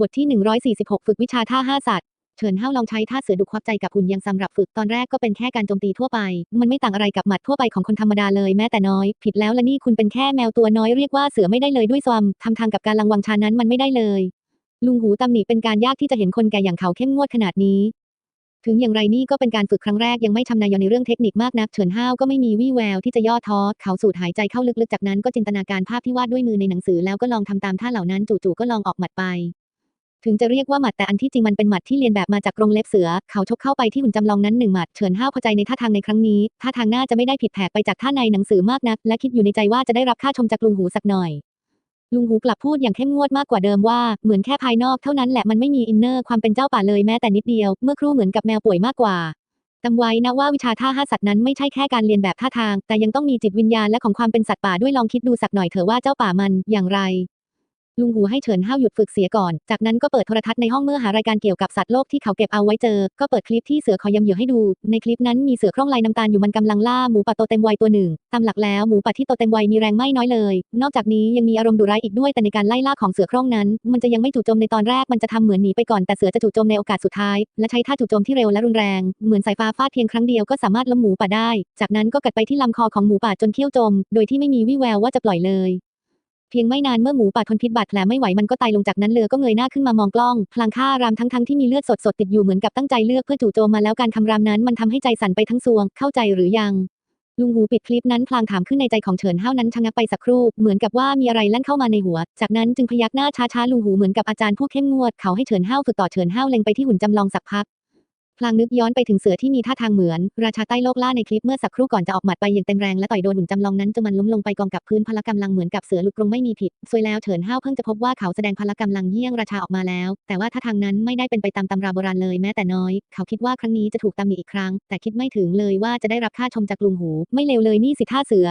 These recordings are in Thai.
บทที่ 146 ฝึกวิชาท่าห้าสัตว์เฉินเฮาลองใช้ท่าเสือดุควักใจกับหุ่นยังสำหรับฝึกตอนแรกก็เป็นแค่การโจมตีทั่วไป มันไม่ต่างอะไรกับหมัดทั่วไปของคนธรรมดาเลยแม้แต่น้อย ผิดแล้วละนี่คุณเป็นแค่แมวตัวน้อยเรียกว่าเสือไม่ได้เลยด้วยซวมทำทางกับการลังวังชานั้นมันไม่ได้เลย ลุงหูตำหนิเป็นการยากที่จะเห็นคนแก่อย่างเขาเข้มงวดขนาดนี้ ถึงอย่างไรนี่ก็เป็นการฝึกครั้งแรกยังไม่ชำนาญในเรื่องเทคนิคมากนักเฉินห้าวก็ไม่มีวี่แววที่จะย่อท้อเขาสูดหายใจเข้าลึกๆจากนั้นก็จินตนาการภาพที่วาดด้วยมือในหนังสือแล้วก็ลองทำตามท่าเหล่านั้นจู่ๆก็ลองออกหมัดไป ถึงจะเรียกว่าหมัดแต่อันที่จริงมันเป็นหมัดที่เรียนแบบมาจากกรงเล็บเสือ เขาชกเข้าไปที่หุ่นจำลองนั้นหนึ่งหมัดเฉินห้าวพอใจในท่าทางในครั้งนี้ท่าทางน่าจะไม่ได้ผิดแผกไปจากท่าในหนังสือมากนัก และคิดอยู่ในใจว่าจะได้รับค่าชมจากลุงหูสักหน่อย ลุงหูกลับพูดอย่างเข้มงวดมากกว่าเดิมว่าเหมือนแค่ภายนอกเท่านั้นแหละมันไม่มีอินเนอร์ความเป็นเจ้าป่าเลยแม้แต่นิดเดียวเมื่อครู่เหมือนกับแมวป่วยมากกว่าจำไว้นะว่าวิชาท่าห้าสัตว์นั้นไม่ใช่แค่การเรียนแบบท่าทาง แต่ยังต้องมีจิตวิญญาณและของความเป็นสัตว์ป่าด้วยลองคิดดูสักหน่อยเถอะว่าเจ้าป่ามันอย่างไร ลุงหูให้เฉินห้าวหยุดฝึกเสียก่อน จากนั้นก็เปิดโทรทัศน์ในห้องเมื่อหารายการเกี่ยวกับสัตว์โลกที่เขาเก็บเอาไว้เจอ ก็เปิดคลิปที่เสือคอยยำเหยื่อให้ดู ในคลิปนั้นมีเสือคร่องลายน้ำตาลอยู่มันกำลังล่าหมูป่าโตเต็มวัยตัวหนึ่ง ตามหลักแล้วหมูป่าที่โตเต็มวัยมีแรงไม่น้อยเลย นอกจากนี้ยังมีอารมณ์ดุร้ายอีกด้วย แต่ในการไล่ล่าของเสือคร่องนั้น มันจะยังไม่จู่โจมในตอนแรก มันจะทำเหมือนหนีไปก่อน แต่เสือจะจู่โจมในโอกาสสุดท้าย และใช้ท่าจู่โจมที่เร็วและรุนแรง เหมือนสายฟ้าฟาดเพียงครั้งเดียวก็สามารถล้มหมูป่าได้ จากนั้นก็กัดไปที่ลำคอของหมูป่าจนเขี้ยวจม โดยที่ไม่มีวี่แววว่าจะปล่อยเลย พียงไม่นานเมื่อหมูป่าทนพิษบาดแผลไม่ไหวมันก็ตายลงจากนั้นเรือก็เงยหน้าขึ้นมามองกล้อง พลางฆ่ารามทั้งทั้งๆที่มีเลือดสดสดติดอยู่เหมือนกับตั้งใจเลือกเพื่อจู่โจมมาแล้วการคำรามนั้นมันทำให้ใจสั่นไปทั้งซวง เข้าใจหรือยังลุงหูปิดคลิปนั้นพลางถามขึ้นในใจของเฉินเฮานั้นชะงักไปสักครู่ เหมือนกับว่ามีอะไรแล่นเข้ามาในหัว จากนั้นจึงพยักหน้าช้าๆลุงหูเหมือนกับอาจารย์ผู้เข้มงวดเขาให้เฉินเฮาฝึกต่อเฉินเฮาเล็งไปที่หุ่นจำลองสักพัก พลางนึกย้อนไปถึงเสือที่มีท่าทางเหมือน ราชาใต้โลกล่าในคลิปเมื่อสักครู่ก่อนจะออกหมัดไปอย่างเต็มแรงและต่อยโดนหุ่นจำลองนั้นจนมันล้มลงไปกองกับพื้นพละกำลังเหมือนกับเสือหลุดกรงไม่มีผิดซวยแล้วเฉินห้าวเพิ่งจะพบว่าเขาแสดงพละกำลังเยี่ยงราชาออกมาแล้ว แต่ว่าท่าทางนั้นไม่ได้เป็นไปตามตำราโบราณเลยแม้แต่น้อย เขาคิดว่าครั้งนี้จะถูกตำหนิอีกครั้ง แต่คิดไม่ถึงเลยว่าจะได้รับค่าชมจากลุงหู ไม่เลวเลยนี่สิท่าเสือ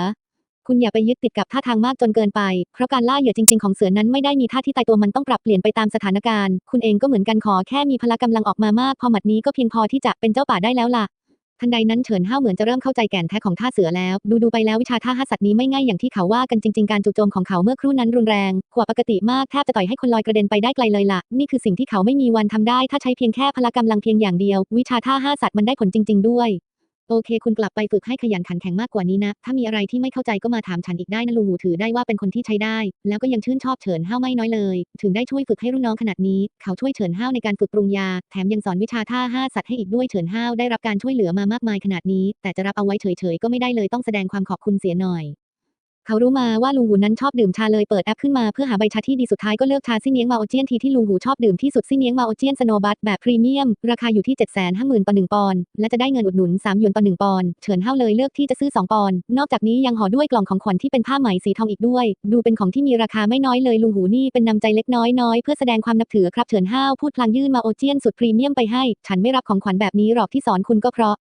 คุณอย่าไปยึดติดกับท่าทางมากจนเกินไป เพราะการล่าเหยื่อจริง ๆของเสือนั้นไม่ได้มีท่าที่ตายตัวมันต้องปรับเปลี่ยนไปตามสถานการณ์ คุณเองก็เหมือนกันขอแค่มีพละกำลังออกมามากพอหมัดนี้ก็เพียงพอที่จะเป็นเจ้าป่าได้แล้วล่ะทันใดนั้นเฉินห้าเหมือนจะเริ่มเข้าใจแก่นแท้ของท่าเสือแล้ว ดูดูๆไปแล้ววิชาท่าห้าสัตว์นี้ไม่ง่ายอย่างที่เขาว่ากันจริง ๆ การจู่โจมของเขาเมื่อครู่นั้นรุนแรงกว่าปกติมากแทบจะต่อยให้คนลอยกระเด็นไปได้ไกลเลยล่ะ นี่คือสิ่งที่เขาไม่มีวันทำได้ ถ้าใช้เพียงแค่พละกำลังเพียงอย่างเดียว วิชาท่าห้าสัตว์มันได้ผลจริง ๆ ด้วย โอเค คุณกลับไปฝึกให้ขยันขันแข็งมากกว่านี้นะ ถ้ามีอะไรที่ไม่เข้าใจก็มาถามฉันอีกได้นะลุงหูถือได้ว่าเป็นคนที่ใช้ได้ แล้วก็ยังชื่นชอบเฉินห้าวไม่น้อยเลย ถึงได้ช่วยฝึกให้รุ่นน้องขนาดนี้ เขาช่วยเฉินห้าวในการฝึกปรุงยา แถมยังสอนวิชาท่าห้าสัตว์ให้อีกด้วยเฉินห้าวได้รับการช่วยเหลือมามากมายขนาดนี้ แต่จะรับเอาไว้เฉยๆก็ไม่ได้เลยต้องแสดงความขอบคุณเสียหน่อย เขารู้มาว่าลุงหูนั้นชอบดื่มชาเลยเปิดแอปขึ้นมาเพื่อหาใบชาที่ดีสุดท้ายก็เลือกชาซิเนียงมาโอเจียนทีที่ลุงหูชอบดื่มที่สุดซิเนียงมาโอเจียนสโนบัตแบบพรีเมียม ราคาอยู่ที่ 7 5 0 0 0 0ต่อ1ปอนด์และจะได้เงินอุดหนุน3หยวนต่อ1ปอนด์เฉินเฮาเลยเลือกที่จะซื้อ 2 ปอนด์นอกจากนี้ยังห่อด้วยกล่องของขวัญที่เป็นผ้าไหมสีทองอีกด้วย ดูเป็นของที่มีราคาไม่น้อยเลยลุงหูนี่เป็นนำใจเล็กน้อยน้อยเพื่อแสดงความนับถือครับเฉินเฮาพูดพลางยื่นมาโอเจียนสุดพรีเมียมไปให้ ฉันไม่รับของขวัญแบบนี้หรอกที่สอนคุณก็เพราะ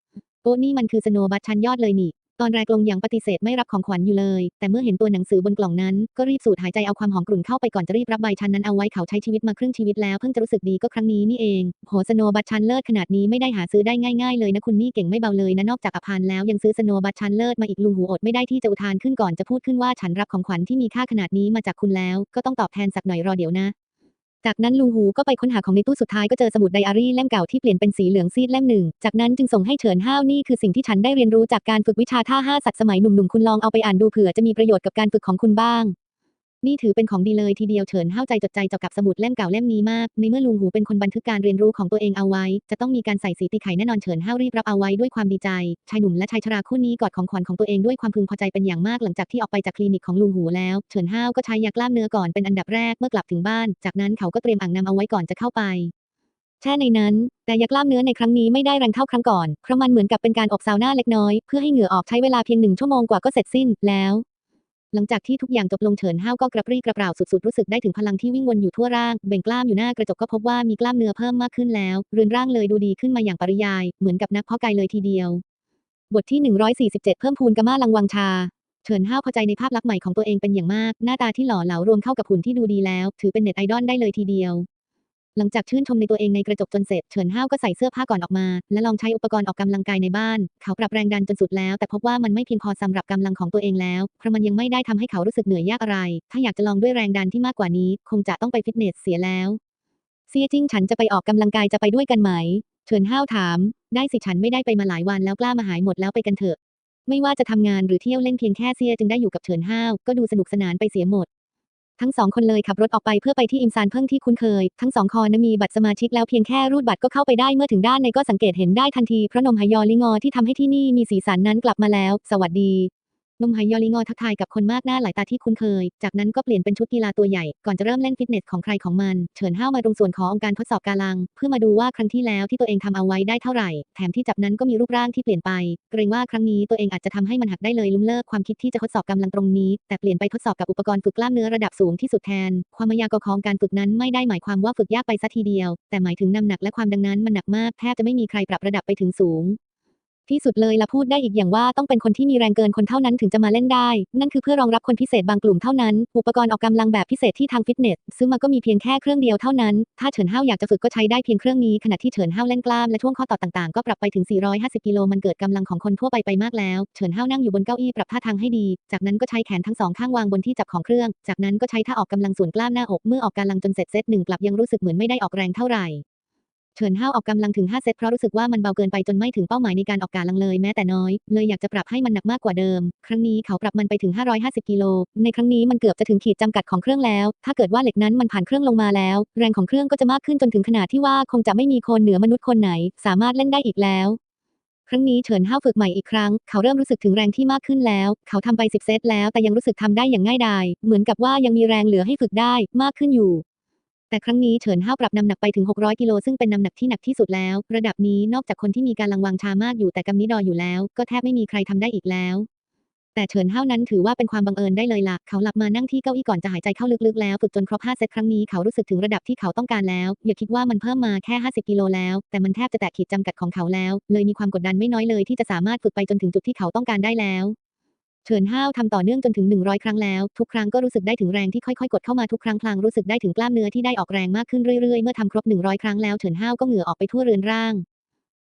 โอ้นี่มันคือสโนบัตชั้นยอดเลยนี่ ตอนแรกลงอย่างปฏิเสธไม่รับของขวัญอยู่เลย แต่เมื่อเห็นตัวหนังสือบนกล่องนั้น ก็รีบสูดหายใจเอาความหอมกลุ่นเข้าไปก่อนจะรีบรับใบชันนั้นเอาไว้เขาใช้ชีวิตมาครึ่งชีวิตแล้วเพิ่งจะรู้สึกดีก็ครั้งนี้นี่เองโหสโนบัตชันเลิศขนาดนี้ไม่ได้หาซื้อได้ง่ายๆเลยนะคุณนี่เก่งไม่เบาเลยนะนอกจากอภานแล้วยังซื้อสโนบัตชันเลิศมาอีกลุงหูอดไม่ได้ที่จะอุทานขึ้นก่อนจะพูดขึ้นว่าฉันรับของขวัญที่มีค่าขนาดนี้มาจากคุณแล้ว ก็ต้องตอบแทนสักหน่อยรอเดี๋ยวนะ จากนั้นลุงหูก็ไปค้นหาของในตู้สุดท้ายก็เจอสมุดไดอารี่เล่มเก่าที่เปลี่ยนเป็นสีเหลืองซีดเล่มหนึ่ง จากนั้นจึงส่งให้เฉินห้าวนี่คือสิ่งที่ฉันได้เรียนรู้จากการฝึกวิชาท่าห้าสัตว์สมัยหนุ่มๆคุณลองเอาไปอ่านดูเผื่อจะมีประโยชน์กับการฝึกของคุณบ้าง นี่ถือเป็นของดีเลยทีเดียวเฉินห้าวใจจดใจจ่อกับสมุดเล่มเก่าเล่มนี้มาก ในเมื่อลุงหูเป็นคนบันทึกการเรียนรู้ของตัวเองเอาไว้ จะต้องมีการใส่สีตีไข่แน่นอนเฉินห้าวรีบรับเอาไว้ด้วยความดีใจ ชายหนุ่มและชายชราคู่นี้กอดของขวัญของตัวเองด้วยความพึงพอใจเป็นอย่างมากหลังจากที่ออกไปจากคลินิกของลุงหูแล้ว เฉินห้าวก็ใช้ยากล้ามเนื้อก่อนเป็นอันดับแรกเมื่อกลับถึงบ้าน จากนั้นเขาก็เตรียมอ่างน้ำเอาไว้ก่อนจะเข้าไปแช่ในนั้น แต่ยากล้ามเนื้อในครั้งนี้ไม่ได้แรงเท่าครั้งก่อน เพราะมันเหมือนกับเป็นการอบซาวน่าเล็กน้อย เพื่อให้เหงื่อออกใช้เวลาเพียงหนึ่งชั่วโมงกว่าก็เสร็จสิ้นแล้ว หลังจากที่ทุกอย่างจบลงเฉินห้าวก็กระปรี้กระเปร่าสุดๆรู้สึกได้ถึงพลังที่วิ่งวนอยู่ทั่วร่างเบ่งกล้ามอยู่หน้ากระจกก็พบว่ามีกล้ามเนื้อเพิ่มมากขึ้นแล้วเรือนร่างเลยดูดีขึ้นมาอย่างปริยาย เหมือนกับนักเพาะกายเลยทีเดียว บทที่ 147 เพิ่มพูนกามาลังวังชาเฉินห้าวพอใจในภาพลักษณ์ใหม่ของตัวเองเป็นอย่างมาก หน้าตาที่หล่อเหลารวมเข้ากับหุ่นที่ดูดีแล้ว ถือเป็นเน็ตไอดอลได้เลยทีเดียว หลังจากชื่นชมในตัวเองในกระจกจนเสร็จ เฉินห้าวก็ใส่เสื้อผ้าก่อนออกมา และลองใช้อุปกรณ์ออกกำลังกายในบ้าน เขาปรับแรงดันจนสุดแล้ว แต่พบว่ามันไม่เพียงพอสำหรับกำลังของตัวเองแล้ว เพราะมันยังไม่ได้ทำให้เขารู้สึกเหนื่อยยากอะไร ถ้าอยากจะลองด้วยแรงดันที่มากกว่านี้ คงจะต้องไปฟิตเนสเสียแล้ว เซียจิ้งฉันจะไปออกกำลังกายจะไปด้วยกันไหม เฉินห้าวถาม ได้สิฉันไม่ได้ไปมาหลายวันแล้วกล้ามาหายหมดแล้วไปกันเถอะ ไม่ว่าจะทำงานหรือเที่ยวเล่นเพียงแค่เซียจึงได้อยู่กับเฉินห้าวก็ดูสนุกสนานไปเสียหมด ทั้งสองคนเลยขับรถออกไปเพื่อไปที่อิมซานเพิ่งที่คุ้นเคย ทั้งสองคอนะมีบัตรสมาชิกแล้วเพียงแค่รูดบัตรก็เข้าไปได้เมื่อถึงด้านในก็สังเกตเห็นได้ทันทีเพราะนมหยอลิงอที่ทำให้ที่นี่มีสีสันนั้นกลับมาแล้ว สวัสดี นมไหยอลิงอทักทายกับคนมากหน้าหลายตาที่คุ้นเคย จากนั้นก็เปลี่ยนเป็นชุดกีฬาตัวใหญ่ ก่อนจะเริ่มเล่นฟิตเนสของใครของมัน เฉินห้าวมาตรงส่วนขององค์การทดสอบกาลัง เพื่อมาดูว่าครั้งที่แล้วที่ตัวเองทำเอาไว้ได้เท่าไหร่ แถมที่จับนั้นก็มีรูปร่างที่เปลี่ยนไป เกรงว่าครั้งนี้ตัวเองอาจจะทำให้มันหักได้เลยลุ่มเลิกความคิดที่จะทดสอบกำลังตรงนี้ แต่เปลี่ยนไปทดสอบกับอุปกรณ์ฝึกกล้ามเนื้อระดับสูงที่สุดแทน ความมายากของการฝึกนั้นไม่ได้หมายความว่าฝึกยากไปซะทีเดียว แต่หมายถึงน้ำหนักและความดังนั้นมันหนักมากแทบจะไม่มีใครปรับระดับไปถึงสูง ที่สุดเลยละพูดได้อีกอย่างว่าต้องเป็นคนที่มีแรงเกินคนเท่านั้นถึงจะมาเล่นได้ นั่นคือเพื่อรองรับคนพิเศษบางกลุ่มเท่านั้น อุปกรณ์ออกกำลังแบบพิเศษที่ทางฟิตเนส ซื้อมาก็มีเพียงแค่เครื่องเดียวเท่านั้น ถ้าเฉินห้าวอยากจะฝึกก็ใช้ได้เพียงเครื่องนี้ขณะที่เฉินห้าวเล่นกล้ามและช่วงข้อต่อต่างๆ ก็ปรับไปถึง 450 กิโลมันเกิดกำลังของคนทั่วไปไปมากแล้ว เฉินห้าวนั่งอยู่บนเก้าอี้ปรับท่าทางให้ดี จากนั้นก็ใช้แขนทั้งสองข้างวางบนที่จับของเครื่อง จากนั้นก็ใช้ท่าออกกำลังส่วนกล้ามหน้าอกเมื่อออกกำลังจนเสร็จเซตหนึ่งกลับยังรู้สึกเหมือนไม่ได้ออกแรงเท่าไหร่ เฉินห้าวออกกำลังถึง 5 เซตเพราะรู้สึกว่ามันเบาเกินไปจนไม่ถึงเป้าหมายในการออกกำลังเลยแม้แต่น้อย เลยอยากจะปรับให้มันหนักมากกว่าเดิม ครั้งนี้เขาปรับมันไปถึง 550 กิโล ในครั้งนี้มันเกือบจะถึงขีดจำกัดของเครื่องแล้ว ถ้าเกิดว่าเหล็กนั้นมันผ่านเครื่องลงมาแล้ว แรงของเครื่องก็จะมากขึ้นจนถึงขนาดที่ว่าคงจะไม่มีคนเหนือมนุษย์คนไหน สามารถเล่นได้อีกแล้วครั้งนี้เฉินห้าวฝึกใหม่อีกครั้ง เขาเริ่มรู้สึกถึงแรงที่มากขึ้นแล้ว เขาทำไป 10 เซตแล้ว แต่ยังรู้สึกทำได้อย่างง่ายดาย เหมือนกับว่ายังมีแรงเหลือให้ฝึกได้มากขึ้นอยู่ แต่ครั้งนี้เฉินห้าวปรับน้ำหนักไปถึง 600 กิโลซึ่งเป็นน้ำหนักที่หนักที่สุดแล้ว ระดับนี้นอกจากคนที่มีการลังวางชามากอยู่แต่กำนิดออยู่แล้ว ก็แทบไม่มีใครทำได้อีกแล้ว แต่เฉินห้าวนั้นถือว่าเป็นความบังเอิญได้เลยล่ะ เขาหลับมานั่งที่เก้าอี้ก่อนจะหายใจเข้าลึกๆแล้วฝึกจนครบ5เซตครั้งนี้เขารู้สึกถึงระดับที่เขาต้องการแล้ว อย่าคิดว่ามันเพิ่มมาแค่ 50 กิโลแล้ว แต่มันแทบจะแตะขีดจำกัดของเขาแล้ว เลยมีความกดดันไม่น้อยเลยที่จะสามารถฝึกไปจนถึงจุดที่เขาต้องการได้แล้ว เฉินห้าวทำต่อเนื่องจนถึง 100 ครั้งแล้ว ทุกครั้งก็รู้สึกได้ถึงแรงที่ค่อยๆ กดเข้ามาทุกครั้งพลางรู้สึกได้ถึงกล้ามเนื้อที่ได้ออกแรงมากขึ้นเรื่อยๆ เมื่อทำครบ 100 ครั้งแล้วเฉินห้าวก็เหงื่อออกไปทั่วเรือนร่าง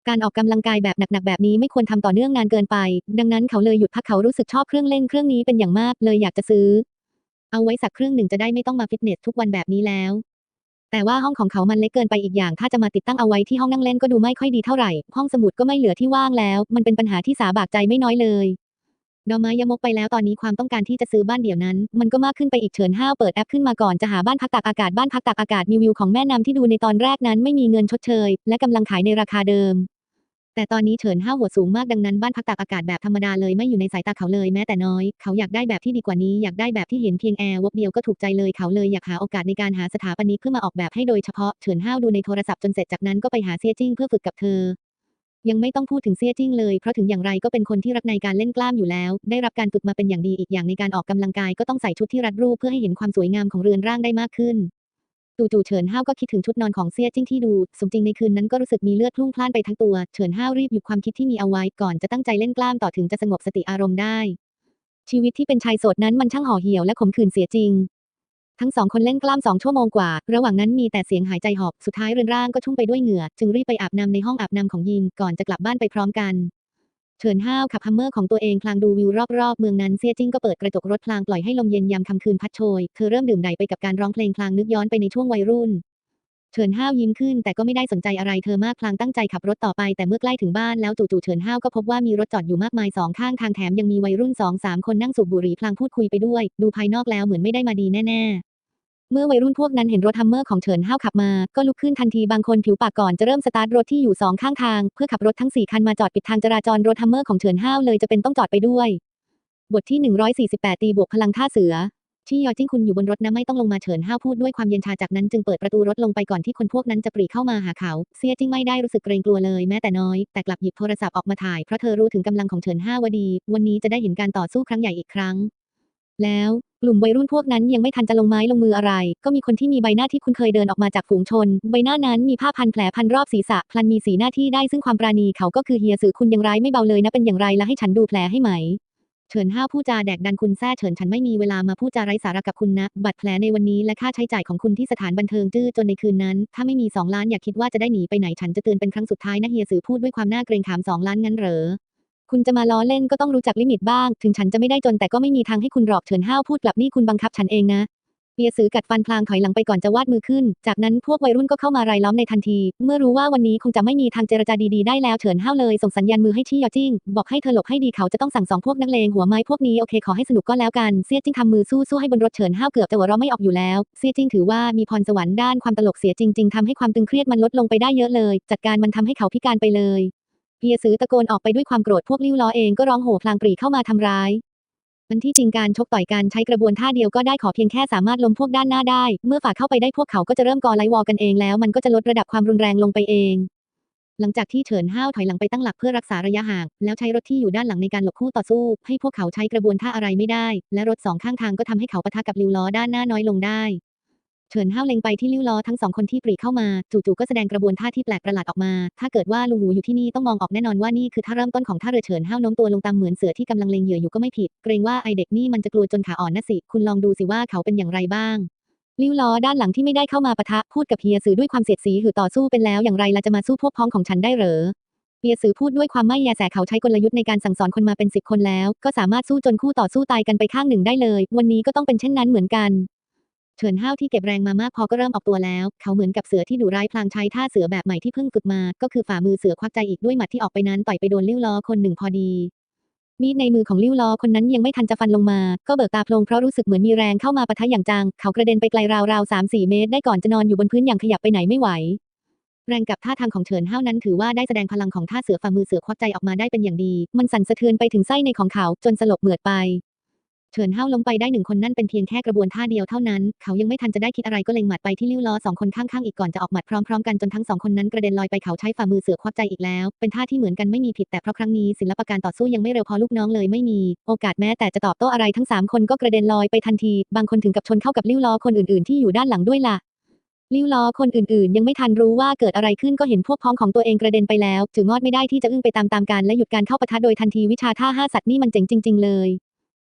การออกกำลังกายแบบหนักๆแบบนี้ไม่ควรทำต่อเนื่องนานเกินไป ดังนั้นเขาเลยหยุดพักเขารู้สึกชอบเครื่องเล่นเครื่องนี้เป็นอย่างมากเลยอยากจะซื้อ เอาไว้สักเครื่องหนึ่งจะได้ไม่ต้องมาฟิตเนสทุกวันแบบนี้แล้วแต่ว่าห้องของเขามันเล็กเกินไปอีกอย่าง ถ้าจะมาติดตั้งเอาไว้ที่ห้องนั่งเล่นก็ดูไม่ค่อยดีเท่าไหร่ ห้องสมุดก็ไม่เหลือที่ว่างแล้ว มันเป็นปัญหาที่สาบากใจไม่น้อยเลย ดอกไม้ยมกไปแล้วตอนนี้ความต้องการที่จะซื้อบ้านเดี่ยวนั้น มันก็มากขึ้นไปอีกเฉินห้าวเปิดแอปขึ้นมาก่อนจะหาบ้านพักตากอากาศบ้านพักตากอากาศมีวิวของแม่น้ำที่ดูในตอนแรกนั้นไม่มีเงินชดเชย และกำลังขายในราคาเดิม แต่ตอนนี้เฉินห้าวหัวสูงมากดังนั้นบ้านพักตากอากาศแบบธรรมดาเลยไม่อยู่ในสายตาเขาเลยแม้แต่น้อย เขาอยากได้แบบที่ดีกว่านี้อยากได้แบบที่เห็นเพียงแอร์วบเดียวก็ถูกใจเลยเขาเลยอยากหาโอกาสในการหาสถาปนิกเพื่อมาออกแบบให้โดยเฉพาะเฉินห้าวดูในโทรศัพท์จนเสร็จจากนั้นก็ไปหาเซียจิ้งเพื่อฝึกกับเธอ ยังไม่ต้องพูดถึงเซี่ยจิ้งเลย เพราะถึงอย่างไรก็เป็นคนที่รักในการเล่นกล้ามอยู่แล้ว ได้รับการฝึกมาเป็นอย่างดีอีกอย่างในการออกกำลังกายก็ต้องใส่ชุดที่รัดรูปเพื่อให้เห็นความสวยงามของเรือนร่างได้มากขึ้นจู่ๆเฉินห้าวก็คิดถึงชุดนอนของเซี่ยจิ้งที่ดูสมจริงในคืนนั้นก็รู้สึกมีเลือดพลุ่งพล่านไปทั้งตัวเฉินห้าวรีบหยุดความคิดที่มีเอาไว้ก่อนจะตั้งใจเล่นกล้ามต่อถึงจะสงบสติอารมณ์ได้ ชีวิตที่เป็นชายโสดนั้นมันช่างห่อเหี่ยวและขมขื่นเสียจริง ทั้งสองคนเล่นกล้ามสองชั่วโมงกว่า ระหว่างนั้นมีแต่เสียงหายใจหอบ สุดท้ายเรือนร่างก็ชุ่มไปด้วยเหงื่อ จึงรีบไปอาบน้ำในห้องอาบน้ำของยิงก่อนจะกลับบ้านไปพร้อมกัน เฉินห้าวขับฮัมเมอร์ของตัวเองพลางดูวิวรอบๆ เมืองนั้นเซียจิ้งก็เปิดกระจกรถพลางปล่อยให้ลมเย็นยามค่ำคืนพัดโชย เธอเริ่มดื่มด่ำไปกับการร้องเพลงพลางนึกย้อนไปในช่วงวัยรุ่น เฉินห้าวยิ้มขึ้นแต่ก็ไม่ได้สนใจอะไรเธอมากพลางตั้งใจขับรถต่อไปแต่เมื่อใกล้ถึงบ้านแล้วจู่ๆเฉินห้าวก็พบว่ามีรถจอดอยู่มากมายสองข้างทางแถมยังมีวัยรุ่นสองสามคนนั่งสูบบุหรี่พลางพูดคุยไปด้วย ดูภายนอกแล้วเหมือนไม่ได้มาดีแน่ๆเมื่อวัยรุ่นพวกนั้นเห็นรถฮัมเมอร์ของเฉินห้าวขับมา ก็ลุกขึ้นทันทีบางคนผิวปากก่อนจะเริ่มสตาร์ทรถที่อยู่สองข้างทาง เพื่อขับรถทั้งสี่คันมาจอดปิดทางจราจรรถฮัมเมอร์ของเฉินห้าวเลยจะเป็นต้องจอดไปด้วย บทที่ 148 ตีบวกพลังท่าเสือ ที่ยอจิ้งคุณอยู่บนรถนะไม่ต้องลงมาเฉินห้าวพูดด้วยความเย็นชาจากนั้นจึงเปิดประตูรถลงไปก่อนที่คนพวกนั้นจะปรีเข้ามาหาเขา เซียจิ้งไม่ได้รู้สึกเกรงกลัวเลยแม้แต่น้อย แต่กลับหยิบโทรศัพท์ออกมาถ่ายเพราะเธอรู้ถึงกำลังของเฉินห้าวดี วันนี้จะได้เห็นการต่อสู้ครั้งใหญ่อีกครั้ง แล้วกลุ่มวัยรุ่นพวกนั้นยังไม่ทันจะลงไม้ลงมืออะไร ก็มีคนที่มีใบหน้าที่คุณเคยเดินออกมาจากฝูงชน ใบหน้านั้นมีผ้าพันแผลพันรอบศีรษะพลันมีสีหน้าที่ได้ซึ่งความปราณีเขาก็คือเฮียสือคุณยังร้ายไม่เบาเลยนะเป็นอย่างไรและให้ฉันดูแผลให้ไหม เฉินห้าผู้จาแดกดันคุณแซ่เฉินฉันไม่มีเวลามาพูดจาไร้สาระกับคุณนะ บัตรแผลในวันนี้และค่าใช้จ่ายของคุณที่สถานบันเทิงจื้อจนในคืนนั้น ถ้าไม่มีสองล้านอย่าคิดว่าจะได้หนีไปไหนฉันจะเตือนเป็นครั้งสุดท้ายนะเฮียสือพูดด้วยความน่าเกรงขามสองล้านงั้นเหรอคุณจะมาล้อเล่นก็ต้องรู้จักลิมิตบ้าง ถึงฉันจะไม่ได้จนแต่ก็ไม่มีทางให้คุณหลอกเฉินห้าวพูดกลับนี่คุณบังคับฉันเองนะ เปียสือกัดฟันพลางถอยหลังไปก่อนจะวาดมือขึ้น จากนั้นพวกวัยรุ่นก็เข้ามารายล้อมในทันที เมื่อรู้ว่าวันนี้คงจะไม่มีทางเจรจาดีๆได้แล้วเฉินห้าวเลยส่งสัญญาณมือให้ชี่ยอจิ้ง บอกให้เธอหลบให้ดีเขาจะต้องสั่งสองพวกนักเลงหัวไม้พวกนี้โอเคขอให้สนุกก็แล้วกันเซี่ยจิ้งทำมือสู้สู้ให้บนรถเฉินห้าวเกือบจะหัวเราะไม่ออกอยู่แล้วเซี่ยจิ้งถือว่ามีพรสวรรค์ด้านความตลกเสียจริง ๆทำให้ความตึงเครียดมันลดลงไปได้เยอะเลย จัดการมันทำให้เขาพิการไปเลยเปียสือตะโกนออกไปด้วยความโกรธพวกลิ้วล้อเองก็ร้องโห่พลางปรีเข้ามาทำร้ายันที่จริงการชกต่อยการใช้กระบวนท่าเดียวก็ได้ขอเพียงแค่สามารถล้มพวกด้านหน้าได้ เมื่อฝ่าเข้าไปได้พวกเขาก็จะเริ่มกอไลวอลกันเองแล้ว มันก็จะลดระดับความรุนแรงลงไปเอง หลังจากที่เฉินห้าวถอยหลังไปตั้งหลักเพื่อรักษาระยะห่าง แล้วใช้รถที่อยู่ด้านหลังในการหลบคู่ต่อสู้ ให้พวกเขาใช้กระบวนท่าอะไรไม่ได้ และรถสองข้างทางก็ทำให้เขาปะทะกับลิวล้อด้านหน้าน้อยลงได้ เฉินห้าวเล็งไปที่ลิ้วล้อทั้งสองคนที่ปรีเข้ามา จู่ๆก็แสดงกระบวนท่าที่แปลกประหลาดออกมา ถ้าเกิดว่าลุงหูอยู่ที่นี่ต้องมองออกแน่นอนว่านี่คือท่าเริ่มต้นของท่าเรือเฉินห้าวโน้มตัวลงตามเหมือนเสือที่กำลังเล็งเหยื่ออยู่ก็ไม่ผิด เกรงว่าไอเด็กนี่มันจะกลัวจนขาอ่อนนะสิ คุณลองดูสิว่าเขาเป็นอย่างไรบ้างลิ้วล้อด้านหลังที่ไม่ได้เข้ามาปะทะพูดกับเฮียสือด้วยความเสียดสีหือต่อสู้เป็นแล้วอย่างไรล่ะจะมาสู้พวกพ้องของฉันได้เหรอเฮียสือพูดด้วยความไม่แยแสเขาใช้กลยุทธ์ในการสั่งสอนคนมาเป็นสิบคนแล้ว ก็สามารถสู้จนคู่ต่อสู้ตายกันไปข้างหนึ่งได้เลย วันนี้ก็ต้องเป็นเช่นนั้นเหมือนกัน เฉินห้าวที่เก็บแรงมามากพอก็เริ่มออกตัวแล้ว เขาเหมือนกับเสือที่ดุร้ายพลางใช้ท่าเสือแบบใหม่ที่เพิ่งฝึกมา ก็คือฝ่ามือเสือควักใจอีกด้วยหมัดที่ออกไปนั้นต่อยไปโดนลิ้วล้อคนหนึ่งพอดี มีดในมือของลิ้วล้อคนนั้นยังไม่ทันจะฟันลงมา ก็เบิกตาโพลงเพราะรู้สึกเหมือนมีแรงเข้ามาปะทะอย่างจัง เขากระเด็นไปไกลราวๆสามสี่เมตร ได้ก่อนจะนอนอยู่บนพื้นอย่างขยับไปไหนไม่ไหว แรงกับท่าทางของเฉินห้าวนั้นถือว่าได้แสดงพลังของท่าเสือฝ่ามือเสือควักใจออกมาได้เป็นอย่างดี มันสั่นสะเทือนไปถึงไส้ในของเขาจนสลบเหมือดไป เฉินห้าล้มไปได้หนึ่งคนนั่นเป็นเพียงแค่กระบวนท่าเดียวเท่านั้น เขายังไม่ทันจะได้คิดอะไรก็เล็งหมัดไปที่ลิ้วล้อสองคนข้างๆอีกก่อนจะออกหมัดพร้อมๆกันจนทั้งสองคนนั้นกระเด็นลอยไปเขาใช้ฝ่ามือเสือควักใจอีกแล้ว เป็นท่าที่เหมือนกันไม่มีผิดแต่เพราะครั้งนี้ศิลปะการต่อสู้ยังไม่เร็วพอลูกน้องเลยไม่มี โอกาสแม้แต่จะตอบโต้อะไรทั้งสามคนก็กระเด็นลอยไปทันที บางคนถึงกับชนเข้ากับลิ้วล้อคนอื่นๆที่อยู่ด้านหลังด้วยล่ะลิ้วล้อคนอื่นๆ ยังไม่ทันรู้ว่าเกิดอะไรขึ้นก็เห็นพวกพ้องของตัวเองกระเด็นไปแล้ว จึงงอดไม่ได้ที่จะอึ้งไปตามๆกันและหยุดการเข้าปะทะโดยทันทีวิชาท่าห้าสัตว์นี่มันเจ๋งจริง ๆ เลย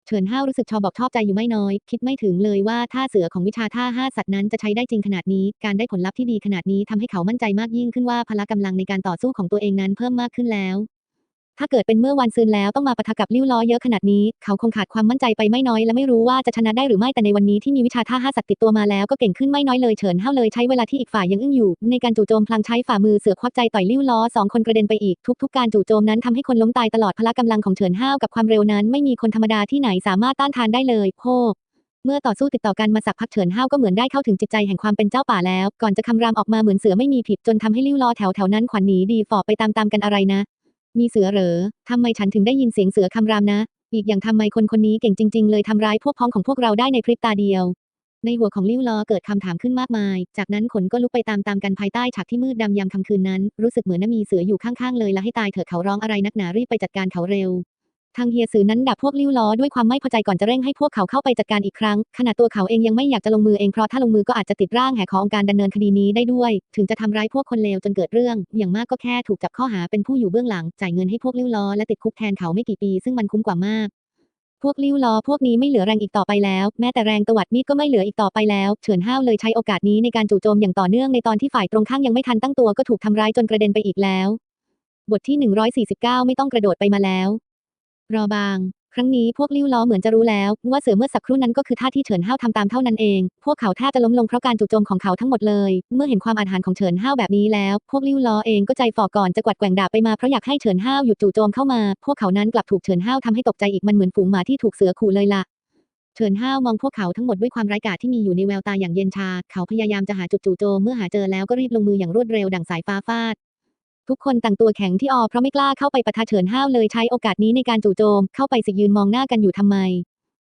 เฉินห้าวรู้สึกชอบอกชอบใจอยู่ไม่น้อย คิดไม่ถึงเลยว่าท่าเสือของวิชาท่าห้าสัตว์นั้นจะใช้ได้จริงขนาดนี้ การได้ผลลัพธ์ที่ดีขนาดนี้ทำให้เขามั่นใจมากยิ่งขึ้นว่าพละกำลังในการต่อสู้ของตัวเองนั้นเพิ่มมากขึ้นแล้ว ถ้าเกิดเป็นเมื่อวันซืนแล้วต้องมาปะทะกับลิ้วล้อเยอะขนาดนี้ เขาคงขาดความมั่นใจไปไม่น้อยและไม่รู้ว่าจะชนะได้หรือไม่แต่ในวันนี้ที่มีวิชาท่าห้าสัตว์ติดตัวมาแล้วก็เก่งขึ้นไม่น้อยเลยเฉินห้าวเลยใช้เวลาที่อีกฝ่ายยังอึ้งอยู่ ในการจู่โจมพลางใช้ฝ่ามือเสือควักใจต่อยลิ้วล้อสองคนกระเด็นไปอีกทุกๆการจู่โจมนั้นทำให้คนล้มตายตลอดพละกำลังของเฉินห้าวกับความเร็วนั้น ไม่มีคนธรรมดาที่ไหนสามารถต้านทานได้เลยโพเมื่อต่อสู้ติดต่อกันมาสักพักเฉินห้าวก็เหมือนได้เข้าถึงจิตใจแห่งความเป็นเจ้าป่าแล้ว ก่อนจะคำรามออกมาเหมือนเสือไม่มีผิดจนทำให้ลิ้วล้อแถวแถวนั้นขวัญหนีดีฝ่อไปตามๆกันอะไรนะ มีเสือเหรอ ทำไมฉันถึงได้ยินเสียงเสือคำรามนะ อีกอย่างทำไมคนคนนี้เก่งจริง ๆ เลยทำร้ายพวกพ้องของพวกเราได้ในพริบตาเดียว ในหัวของลิ้วล้อเกิดคำถามขึ้นมากมาย จากนั้นขนก็ลุกไปตามๆกันภายใต้ฉากที่มืดดำยามค่ำคืนนั้น รู้สึกเหมือนน่ามีเสืออยู่ข้างๆเลยและให้ตายเถอะเขาร้องอะไรนักหนารีบไปจัดการเขาเร็ว ทางเฮียสือนั้นดับพวกลิ้วล้อด้วยความไม่พอใจก่อนจะเร่งให้พวกเขาเข้าไปจัดการอีกครั้ง ขณะตัวเขาเองยังไม่อยากจะลงมือเองเพราะถ้าลงมือก็อาจจะติดร่างแหกขององค์การดำเนินคดีนี้ได้ด้วย ถึงจะทำร้ายพวกคนเลวจนเกิดเรื่อง อย่างมากก็แค่ถูกจับข้อหาเป็นผู้อยู่เบื้องหลัง จ่ายเงินให้พวกลิ้วล้อและติดคุกแทนเขาไม่กี่ปี ซึ่งมันคุ้มกว่ามากพวกลิ้วล้อพวกนี้ไม่เหลือแรงอีกต่อไปแล้ว แม้แต่แรงตวัดมีดก็ไม่เหลืออีกต่อไปแล้วเฉินห้าวเลยใช้โอกาสนี้ในการจู่โจมอย่างต่อเนื่องในตอนที่ฝ่ายตรงข้ามยังไม่ทันตั้งตัวก็ถูกทำร้ายจนกระเด็นไปอีกแล้ว บทที่ 149 ไม่ต้องกระโดดไปมาแล้ว รอบาง ครั้งนี้พวกลิ้วล้อเหมือนจะรู้แล้ว ว่าเสือเมื่อสักครู่นั้นก็คือท่าที่เฉินห้าวทำตามเท่านั้นเอง พวกเขาแทบจะล้มลงเพราะการจู่โจมของเขาทั้งหมดเลย เมื่อเห็นความอาถรรพ์ของเฉินห้าวแบบนี้แล้ว พวกลิ้วล้อเองก็ใจฝ่อก่อนจะกวัดแกว่งดาบไปมาเพราะอยากให้เฉินห้าวหยุดจู่โจมเข้ามา พวกเขานั้นกลับถูกเฉินห้าวทำให้ตกใจอีกมันเหมือนฝูงหมาที่ถูกเสือขู่เลยล่ะเฉินห้าวมองพวกเขาทั้งหมดด้วยความไร้กาจที่มีอยู่ในแววตาอย่างเย็นชา เขาพยายามจะหาจุดจู่โจมเมื่อหาเจอแล้วก็รีบลงมืออย่างรวดเร็วดั่งสายฟ้าฟาด ทุกคนต่างตัวแข็งที่ออเพราะไม่กล้าเข้าไปปะทะเฉินห้าวเลยใช้โอกาสนี้ในการจู่โจม เข้าไปสิยืนมองหน้ากันอยู่ทำไม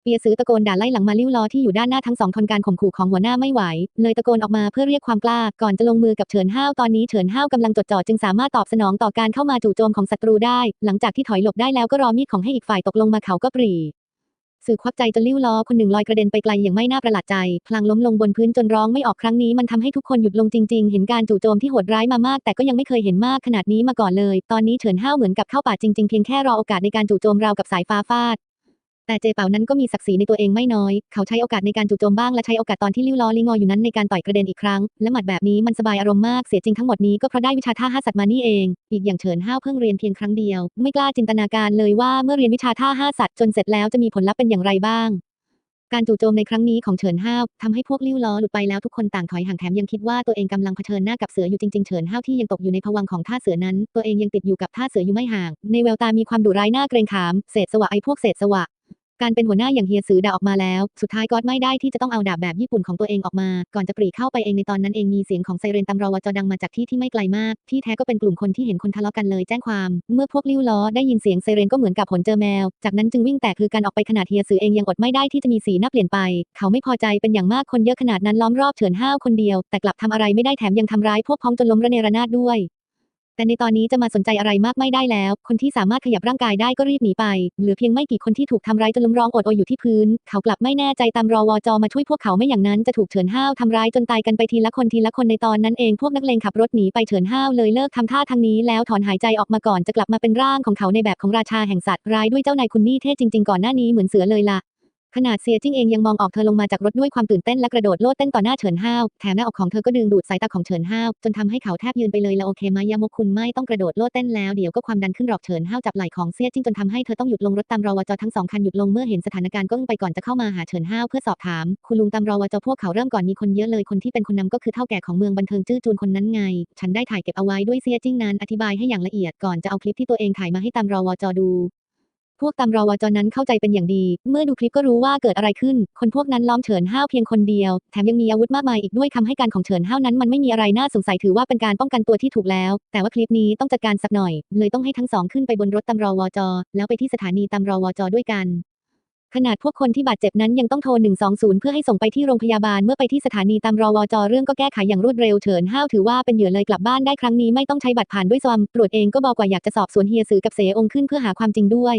เปียซื้อตะโกนด่าไล่หลังมาลิ้วล้อที่อยู่ด้านหน้าทั้งสองทนการข่มขู่ของหัวหน้าไม่ไหว เลยตะโกนออกมาเพื่อเรียกความกล้าก่อนจะลงมือกับเฉินห้าวตอนนี้เฉินห้าวกำลังจดจ่อจึงสามารถตอบสนองต่อการเข้ามาจู่โจมของศัตรูได้ หลังจากที่ถอยหลบได้แล้วก็รอมีดของให้อีกฝ่ายตกลงมาเขาก็ปรี สื่อควักใจจนลิ้วล้อคนหนึ่งลอยกระเด็นไปไกลอย่างไม่น่าประหลาดใจ พลังล้มลงบนพื้นจนร้องไม่ออกครั้งนี้มันทำให้ทุกคนหยุดลงจริง ๆ เห็นการจู่โจมที่โหดร้ายมามาก แต่ก็ยังไม่เคยเห็นมากขนาดนี้มาก่อนเลย ตอนนี้เฉินห้าวเหมือนกับเข้าป่าจริง ๆ เพียงแค่รอโอกาสในการจู่โจมราวกับสายฟ้าฟาด แต่เจเป่านั้นก็มีศักดิ์ศรีในตัวเองไม่น้อย เขาใช้โอกาสในการจู่โจมบ้างและใช้โอกาสตอนที่ลิ้วล้อลิงออยู่นั้นในการต่อยกระเด็นอีกครั้ง และหมัดแบบนี้มันสบายอารมณ์มากเสียจริงทั้งหมดนี้ก็เพราะได้วิชาท่าห้าสัตว์มานี่เอง อีกอย่างเฉินห้าวเพิ่งเรียนเพียงครั้งเดียว ไม่กล้าจินตนาการเลยว่าเมื่อเรียนวิชาท่าห้าสัตว์จนเสร็จแล้วจะมีผลลัพธ์เป็นอย่างไรบ้างการจู่โจมในครั้งนี้ของเฉินห้าวทำให้พวกลิ้วล้อหลุดไปแล้วทุกคนต่างถอยห่างแถมยังคิดว่าตัวเองกำลังเผชิญหน้ากับเสืออยู่จริงๆเฉินห้าวที่ยังตกอยู่ในภวังของท่าเสือนั้น ตัวเองยังติดอยู่กับท่าเสืออยู่ไม่ห่าง ในแววตามีความดุร้ายน่าเกรงขามเศษสวะไอ้พวกเศษสวะ การเป็นหัวหน้าอย่างเฮียสือด่าออกมาแล้ว สุดท้ายก็อดไม่ได้ที่จะต้องเอาดาบแบบญี่ปุ่นของตัวเองออกมา ก่อนจะปรีเข้าไปเองในตอนนั้นเองมีเสียงของไซเรนตำรวจดังมาจากที่ที่ไม่ไกลมาก ที่แท้ก็เป็นกลุ่มคนที่เห็นคนทะเลาะกันเลยแจ้งความ เมื่อพวกลิ้วล้อได้ยินเสียงไซเรนก็เหมือนกับผลเจอแมว จากนั้นจึงวิ่งแตกคือการออกไปขนาดเฮียสือเองยังอดไม่ได้ที่จะมีสีหน้าเปลี่ยนไป เขาไม่พอใจเป็นอย่างมากคนเยอะขนาดนั้นล้อมรอบเฉินห้าวคนเดียว แต่กลับทำอะไรไม่ได้แถมยังทำร้ายพวกพ้องจนล้มระเนระนาดด้วย แต่ในตอนนี้จะมาสนใจอะไรมากไม่ได้แล้ว คนที่สามารถขยับร่างกายได้ก็รีบหนีไป เหลือเพียงไม่กี่คนที่ถูกทำร้ายจนล้มร้องอดโอยอยู่ที่พื้น เขากลับไม่แน่ใจตามรอวจอมาช่วยพวกเขาไม่อย่างนั้นจะถูกเฉินห้าวทำร้ายจนตายกันไปทีละคนทีละคนในตอนนั้นเองพวกนักเลงขับรถหนีไปเฉินห้าวเลยเลิกทำท่าทางนี้แล้วถอนหายใจออกมาก่อนจะกลับมาเป็นร่างของเขาในแบบของราชาแห่งสัตว์ร้ายด้วยเจ้านายคุณนี่เท่จริง ๆ ก่อนหน้านี้เหมือนเสือเลยล่ะ ขนาดเซียจิ้งเองยังมองออกเธอลงมาจากรถด้วยความตื่นเต้นและกระโดดโลดเต้นต่อหน้าเฉินห้าวแถมหน้าอกของเธอก็ดึงดูดสายตาของเฉินห้าวจนทำให้เขาแทบยืนไปเลยละโอเคไหมยามกคุณไม่ต้องกระโดดโลดเต้นแล้วเดี๋ยวก็ความดันขึ้นหรอกเฉินห้าวจับไหล่ของเซียจิ้งจนทำให้เธอต้องหยุดลงรถตามรอวจทั้งสองคันหยุดลงเมื่อเห็นสถานการณ์ก็อึ้งไปก่อนจะเข้ามาหาเฉินห้าวเพื่อสอบถาม คุณลุงตามรอวจพวกเขาเริ่มก่อนมีคนเยอะเลยคนที่เป็นคนนำก็คือเท่าแก่ของเมืองบันเทิงจื้อจูนคนนั้นไง ฉันได้ถ่ายเก็บเอาไว้ด้วยเซียจิ้งนั้นอธิบายให้อย่างละเอียดก่อนจะเอาคลิปที่ตัวเองถ่ายมาให้ตามรอวจดู พวกตามรวจนั้นเข้าใจเป็นอย่างดี เมื่อดูคลิปก็รู้ว่าเกิดอะไรขึ้น คนพวกนั้นล้อมเฉินห้าวเพียงคนเดียว แถมยังมีอาวุธมากมายอีกด้วยคำให้การของเฉินห้าวนั้นมันไม่มีอะไรน่าสงสัยถือว่าเป็นการป้องกันตัวที่ถูกแล้ว แต่ว่าคลิปนี้ต้องจัดการสักหน่อย เลยต้องให้ทั้งสองขึ้นไปบนรถตำรวจแล้วไปที่สถานีตำรวจด้วยกันขนาดพวกคนที่บาดเจ็บนั้นยังต้องโทร 120 เพื่อให้ส่งไปที่โรงพยาบาลเมื่อไปที่สถานีตำรวจเรื่องก็แก้ไขอย่างรวดเร็วเฉินห้าวถือว่าเป็นเหยื่อเลยกลับบ้านได้ครั้งนี้ไม่ต้องใช้บัตรผ่านด้วยซอมตรวจเองก็บอกว่าอยากจะสอบสวนเฮียสือกับเสองขึ้นเพื่อหาความจริงด้วย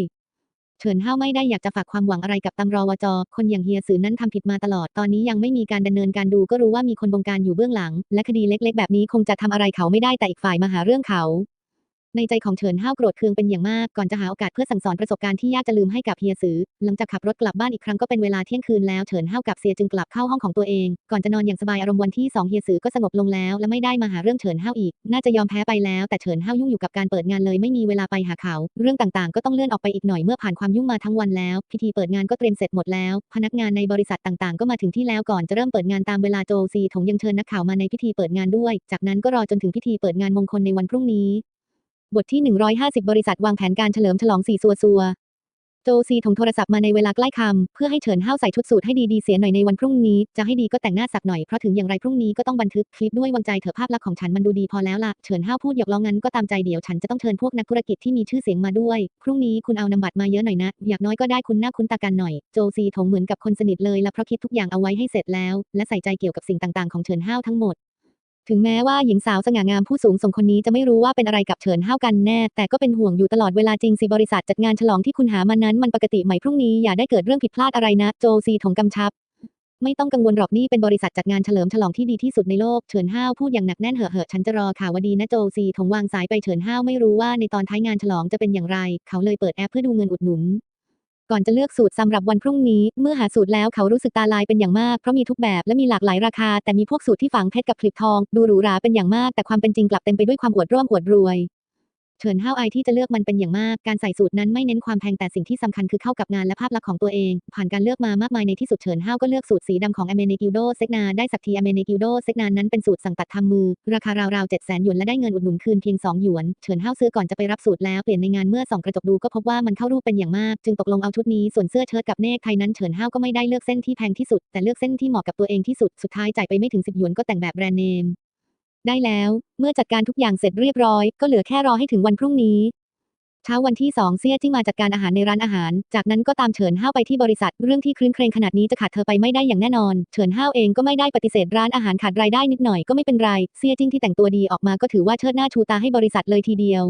เฉินห้าวไม่ได้อยากจะฝากความหวังอะไรกับตำรวจคนอย่างเฮียสือนั้นทำผิดมาตลอด ตอนนี้ยังไม่มีการดำเนินการดูก็รู้ว่ามีคนบงการอยู่เบื้องหลัง และคดีเล็ก ๆ แบบนี้คงจะทำอะไรเขาไม่ได้แต่อีกฝ่ายมาหาเรื่องเขา ในใจของเฉินห้าวโกรธเคืองเป็นอย่างมาก ก่อนจะหาโอกาสเพื่อสั่งสอนประสบการณ์ที่ยากจะลืมให้กับเฮียสือ หลังจากขับรถกลับบ้านอีกครั้งก็เป็นเวลาเที่ยงคืนแล้วเฉินห้าวกับเซียจึงกลับเข้าห้องของตัวเอง ก่อนจะนอนอย่างสบายอารมณ์วันที่สองเฮียสือก็สงบลงแล้ว และไม่ได้มาหาเรื่องเฉินห้าวอีก น่าจะยอมแพ้ไปแล้วแต่เฉินห้าวยุ่งอยู่กับการเปิดงานเลยไม่มีเวลาไปหาเขา เรื่องต่างๆ ก็ต้องเลื่อนออกไปอีกหน่อยเมื่อผ่านความยุ่งมาทั้งวันแล้ว พิธีเปิดงานก็เตรียมเสร็จหมดแล้ว พนักงานในบริษัทต่างๆ ก็มาถึงที่แล้วก่อนจะเริ่มเปิดงานตามเวลาโจซีถงยังเชิญนักข่าวมาในพิธีเปิดงานด้วย จากนั้นก็รอจนถึงพิธีเปิดงานมงคลในวันพรุ่งนี้ บทที่ 150 บริษัทวางแผนการเฉลิมฉลองสี่ซัวซัว โจซีถงโทรศัพท์มาในเวลาใกล้คำเพื่อให้เฉินห้าวใส่ชุดสูทให้ดีๆเสียหน่อยในวันพรุ่งนี้ จะให้ดีก็แต่งหน้าสักหน่อย เพราะถึงอย่างไรพรุ่งนี้ก็ต้องบันทึกคลิปด้วยวางใจเถอะภาพลักษณ์ของฉันมันดูดีพอแล้วล่ะเฉินห้าวพูดหยอกล้องั้นก็ตามใจเดี๋ยวฉันจะต้องเชิญพวกนักธุรกิจที่มีชื่อเสียงมาด้วย พรุ่งนี้คุณเอานำบัตรมาเยอะหน่อยนะอยากน้อยก็ได้คุณหน้าคุ้นตากันหน่อย โจซีถงเหมือนกับคนสนิทเลยละเพราะคิดทุกอย่างเอาไว้ให้เสร็จแล้ว และใส่ใจเกี่ยวกับสิ่งต่างๆของเฉินห้าวทั้งหมด ถึงแม้ว่าหญิงสาวสง่างามผู้สูงส่งคนนี้จะไม่รู้ว่าเป็นอะไรกับเฉินห้าวกันแน่ แต่ก็เป็นห่วงอยู่ตลอดเวลาจริงสิบริษัทจัดงานฉลองที่คุณหามานั้นมันปกติไหมพรุ่งนี้อย่าได้เกิดเรื่องผิดพลาดอะไรนะ โจซีถงกำชับ ไม่ต้องกังวลหรอกนี่เป็นบริษัทจัดงานเฉลิมฉลองที่ดีที่สุดในโลกเฉินห้าวพูดอย่างหนักแน่นเหอะเหอะฉันจะรอข่าวดีนะโจซีถงวางสายไปเฉินห้าวไม่รู้ว่าในตอนท้ายงานฉลองจะเป็นอย่างไร เขาเลยเปิดแอปเพื่อดูเงินอุดหนุน ก่อนจะเลือกสูตรสำหรับวันพรุ่งนี้ เมื่อหาสูตรแล้วเขารู้สึกตาลายเป็นอย่างมาก เพราะมีทุกแบบและมีหลากหลายราคา แต่มีพวกสูตรที่ฝังเพชรกับคลิปทอง ดูหรูหราเป็นอย่างมาก แต่ความเป็นจริงกลับเต็มไปด้วยความอวดร่วมอวดรวย เฉินห้าวไอที่จะเลือกมันเป็นอย่างมาก การใส่สูตรนั้นไม่เน้นความแพงแต่สิ่งที่สำคัญคือเข้ากับงานและภาพลักษณ์ของตัวเอง ผ่านการเลือกมามากมายในที่สุดเฉินห้าวก็เลือกสูตรสีดำของอเมเนกิลโดเซกนาได้สักทีอเมเนกิลโดเซกนานั้นเป็นสูตรสั่งตัดทำมือ ราคาราวๆเจ็ดแสนหยวนและได้เงินอุดหนุนคืนเพียงสองหยวนเฉินห้าวซื้อก่อนจะไปรับสูตรแล้วเปลี่ยนในงานเมื่อส่องกระจกดูก็พบว่ามันเข้ารูปเป็นอย่างมาก จึงตกลงเอาชุดนี้ส่วนเสื้อเชิ้ตกับเนคไทนั้นเฉินห้าวก็ไม่ได้เลือกเส้นที่แพงที่สุด แต่เลือกเส้นที่เหมาะกับตัวเองที่สุดสุดท้ายจ่ายไปไม่ถึงสิบหยวนก็แต่งแบบแบรนด์เนม ได้แล้ว เมื่อจัดการทุกอย่างเสร็จเรียบร้อย ก็เหลือแค่รอให้ถึงวันพรุ่งนี้ เช้าวันที่สองเซี่ยจิ้งมาจัดการอาหารในร้านอาหาร จากนั้นก็ตามเฉินห้าวไปที่บริษัท เรื่องที่คลื้นเครงขนาดนี้จะขาดเธอไปไม่ได้อย่างแน่นอน เฉินห้าวเองก็ไม่ได้ปฏิเสธร้านอาหารขาดรายได้นิดหน่อยก็ไม่เป็นไร เซี่ยจิ้งที่แต่งตัวดีออกมาก็ถือว่าเชิดหน้าชูตาให้บริษัทเลยทีเดียว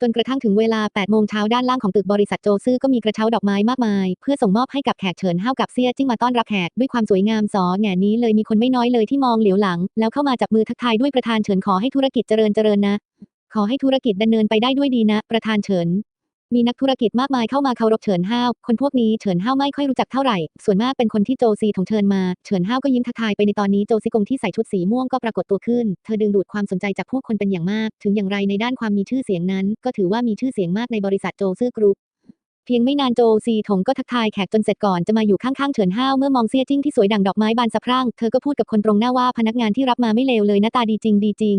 จนกระทั่งถึงเวลา 8 โมงเช้าด้านล่างของตึกบริษัทโจซื่อก็มีกระเช้าดอกไม้มากมาย เพื่อส่งมอบให้กับแขกเฉินห้าวกับเซี่ยจิ้งมาต้อนรับแขกด้วยความสวยงามสอแง่นี้เลยมีคนไม่น้อยเลยที่มองเหลียวหลัง แล้วเข้ามาจับมือทักทายด้วยประธานเฉินขอให้ธุรกิจเจริญเจริญนะ ขอให้ธุรกิจดำเนินไปได้ด้วยดีนะ ประธานเฉิน มีนักธุรกิจมากมายเข้ามาเคารพเฉินห้าวคนพวกนี้เฉินห้าวไม่ค่อยรู้จักเท่าไหร่ ส่วนมากเป็นคนที่โจซีถงเชิญมา เฉินห้าวก็ยิ้มทักทายไปในตอนนี้โจซีกงที่ใส่ชุดสีม่วงก็ปรากฏตัวขึ้น เธอดึงดูดความสนใจจากผู้คนเป็นอย่างมาก ถึงอย่างไรในด้านความมีชื่อเสียงนั้น ก็ถือว่ามีชื่อเสียงมากในบริษัทโจซื่อกรุ๊ปเพียงไม่นานโจซีถงก็ทักทายแขกจนเสร็จก่อนจะมาอยู่ข้างๆเฉินห้าวเมื่อมองเซี่ยจิ้งที่สวยดั่งดอกไม้บานสะพรั่งเธอก็พูดกับคนตรงหน้าว่าพนักงานที่รับมาไม่เลวเลยหน้าตาดีจริงดีจริง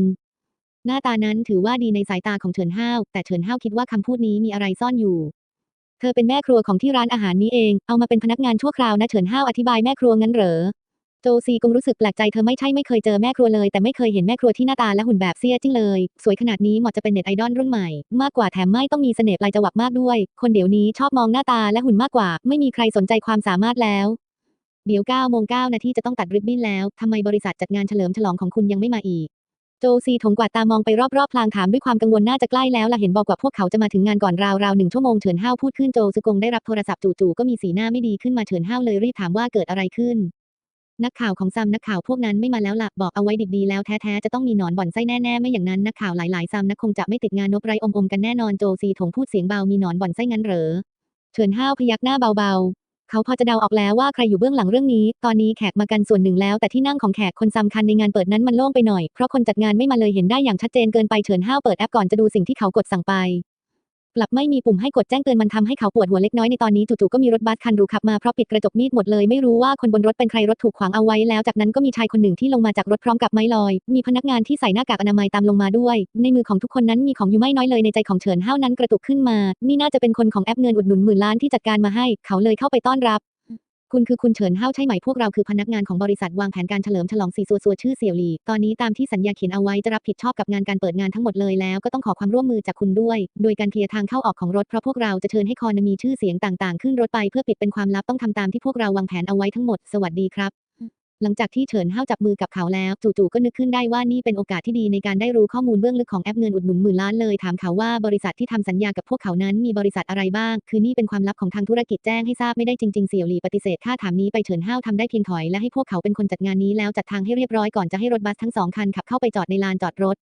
หน้าตานั้นถือว่าดีในสายตาของเฉินห้าว แต่เฉินห้าวคิดว่าคำพูดนี้มีอะไรซ่อนอยู่ เธอเป็นแม่ครัวของที่ร้านอาหารนี้เอง เอามาเป็นพนักงานชั่วคราวนะเฉินห้าวอธิบายแม่ครัวงั้นเหรอ โจซีกงรู้สึกแปลกใจเธอไม่ใช่ไม่เคยเจอแม่ครัวเลย แต่ไม่เคยเห็นแม่ครัวที่หน้าตาและหุ่นแบบเสี้ยจิ้งเลย สวยขนาดนี้เหมาะจะเป็นเน็ตไอดอลรุ่นใหม่ มากกว่าแถมไม่ต้องมีเสน่ห์ปลายจวักมากด้วย คนเดี๋ยวนี้ชอบมองหน้าตาและหุ่นมากกว่า ไม่มีใครสนใจความสามารถแล้วเดี๋ยว9โมง9นาทีจะต้องตัดริบบิ้นแล้ว ทำไมบริษัทจัดงานเฉลิมฉลองของคุณยังไม่มาอีก โจซีถงกวาดตามองไปรอบๆพลางถามด้วยความกังวลน่าจะใกล้แล้วล่ะเห็นบอกว่าพวกเขาจะมาถึงงานก่อนราวๆหนึ่งชั่วโมงเฉินห้าวพูดขึ้นโจซือกงได้รับโทรศัพท์จู่ๆก็มีสีหน้าไม่ดีขึ้นมาเฉินห้าวเลยรีบถามว่าเกิดอะไรขึ้น นักข่าวของซัมนักข่าวพวกนั้นไม่มาแล้วล่ะบอกเอาไว้ดิบดีแล้วแท้ๆจะต้องมีหนอนบ่อนไส้แน่ๆไม่อย่างนั้นนักข่าวหลายๆซัมนักคงจะไม่ติดงานนบไรอมๆกันแน่นอนโจซีถงพูดเสียงเบามีหนอนบ่อนไส้งั้นเหรอเฉินห้าวพยักหน้าเบาๆ เขาพอจะเดาออกแล้วว่าใครอยู่เบื้องหลังเรื่องนี้ ตอนนี้แขกมากันส่วนหนึ่งแล้ว แต่ที่นั่งของแขกคนสำคัญในงานเปิดนั้นมันโล่งไปหน่อย เพราะคนจัดงานไม่มาเลยเห็นได้อย่างชัดเจนเกินไปเฉินห้าวเปิดแอปก่อนจะดูสิ่งที่เขากดสั่งไป กลับไม่มีปุ่มให้กดแจ้งเตือนมันทำให้เขาปวดหัวเล็กน้อยในตอนนี้จู่ๆก็มีรถบัสคันหรูขับมาเพราะปิดกระจกมีดหมดเลยไม่รู้ว่าคนบนรถเป็นใครรถถูกขวางเอาไว้แล้วจากนั้นก็มีชายคนหนึ่งที่ลงมาจากรถพร้อมกับไม้ลอย มีพนักงานที่ใส่หน้ากากอนามัยตามลงมาด้วย ในมือของทุกคนนั้นมีของอยู่ไม่น้อยเลยในใจของเฉินห้าวนั้นกระตุกขึ้นมา นี่น่าจะเป็นคนของแอปเงินอุดหนุนหมื่นล้านที่จัดการมาให้ เขาเลยเข้าไปต้อนรับ คุณคือคุณเฉินเฮาใช่ไหมพวกเราคือพนักงานของบริษัทวางแผนการเฉลิมฉลองสีสัวซัวชื่อเสี่ยวหลี่ตอนนี้ตามที่สัญญาเขียนเอาไว้จะรับผิดชอบกับงานการเปิดงานทั้งหมดเลยแล้วก็ต้องขอความร่วมมือจากคุณด้วย โดยการเคลียร์ทางเข้าออกของรถเพราะพวกเราจะเชิญให้คอนมีชื่อเสียงต่างๆ ขึ้นรถไปเพื่อปิดเป็นความลับต้องทำตามที่พวกเราวางแผนเอาไว้ทั้งหมดสวัสดีครับ หลังจากที่เฉินห้าวจับมือกับเขาแล้ว จู่ๆก็นึกขึ้นได้ว่านี่เป็นโอกาสที่ดีในการได้รู้ข้อมูลเบื้องลึกของแอปเงินอุดหนุนหมื่นล้านเลยถามเขาว่าบริษัทที่ทำสัญญากับพวกเขานั้นมีบริษัทอะไรบ้าง คือนี่เป็นความลับของทางธุรกิจแจ้งให้ทราบไม่ได้จริงๆเสี่ยวหลี่ปฏิเสธค่าถามนี้ไปเฉินห้าวทำได้เพียงถอยและให้พวกเขาเป็นคนจัดงานนี้แล้วจัดทางให้เรียบร้อยก่อนจะให้รถบัสทั้งสองคันขับเข้าไปจอดในลานจอดรถ